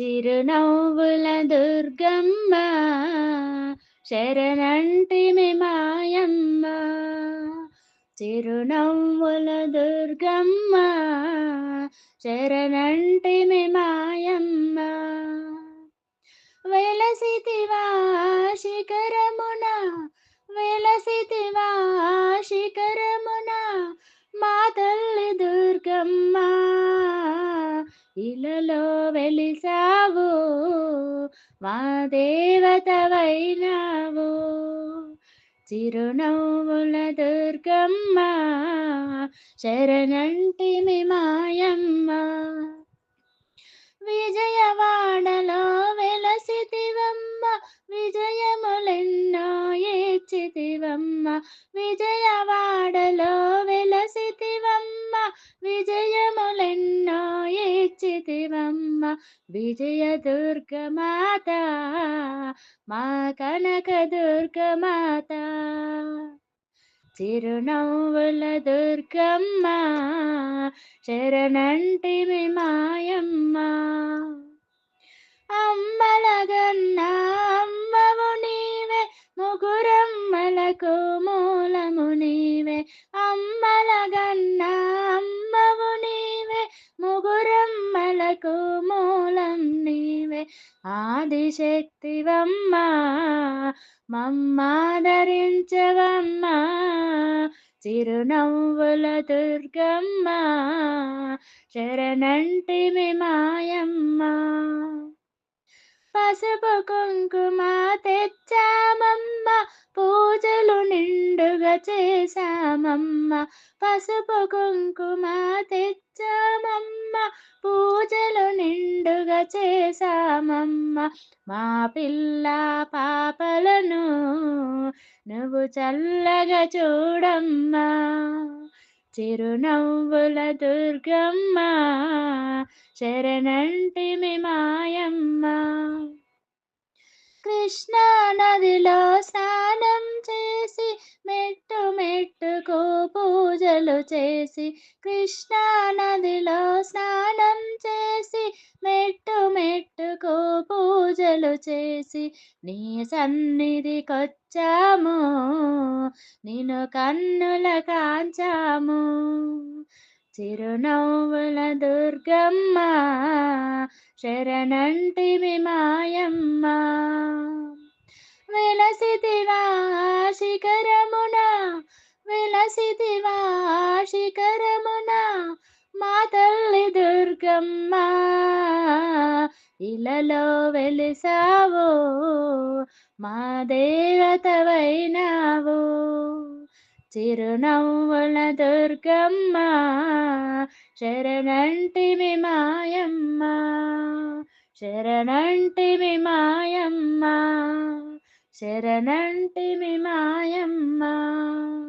చిరునవ్వుల దుర్గమ్మ శరణంటిమి మాయమ్మ. చిరునవ్వుల దుర్గమ్మ శరణంటిమి మాయమ్మ. వెలసితివా శిఖరమున వెలసితివా శిఖరమున మా తల్లి దుర్గమ్మ. ఇలలో మా దేవతవైనావు. చిరునవ్వుల దుర్గమ్మ శరణంటిమి మాయమ్మ. విజయవాడలో వెలసితివమ్మ విజయములెన్నో ఏచితివమ్మ విజయవాడలో వెలసితివమ్మ విజయములెన్నో ఏచితివమ్మ విజయ దుర్గమాత మా కనక దుర్గమాత చిరునవ్వుల దుర్గమ్మ శరణంటిమి మాయమ్మ ఆదిశక్తివమ్మ మమ్మాదరించవమ్మా చిరునవ్వుల దుర్గమ్మ శరణంటి మాయమ్మ. పసుపు కుంకుమ తెచ్చామమ్మ పూజలు నిండుగా చేశామమ్మ. పసుపు కుంకుమ తెచ్చామమ్మ. పూజలు నిండుగా చేశామమ్మ. మా పిల్ల పాపలను నువ్వు చల్లగా చూడమ్మా. చిరునవ్వుల దుర్గమ్మ శరణంటిమి మాయమ్మ. కృష్ణా నదిలో చేసి కృష్ణా నదిలో స్నానం చేసి మెట్టు మెట్టుకు పూజలు చేసి నీ సన్నిధికొచ్చాము నిన్ను కన్నుల కాంచాము. చిరునవ్వుల దుర్గమ్మ శరణంటిమి మాయమ్మ వెలసితివా శిఖరమున వెలసితివా శిఖరమున మా తల్లి దుర్గమ్మ ఇలలో వెలిసావు మా దేవతవైనావు. చిరునవ్వుల దుర్గమ్మ శరణంటిమి మాయమ్మ శరణంటిమి మాయమ్మ శరణంటిమి మాయమ్మ.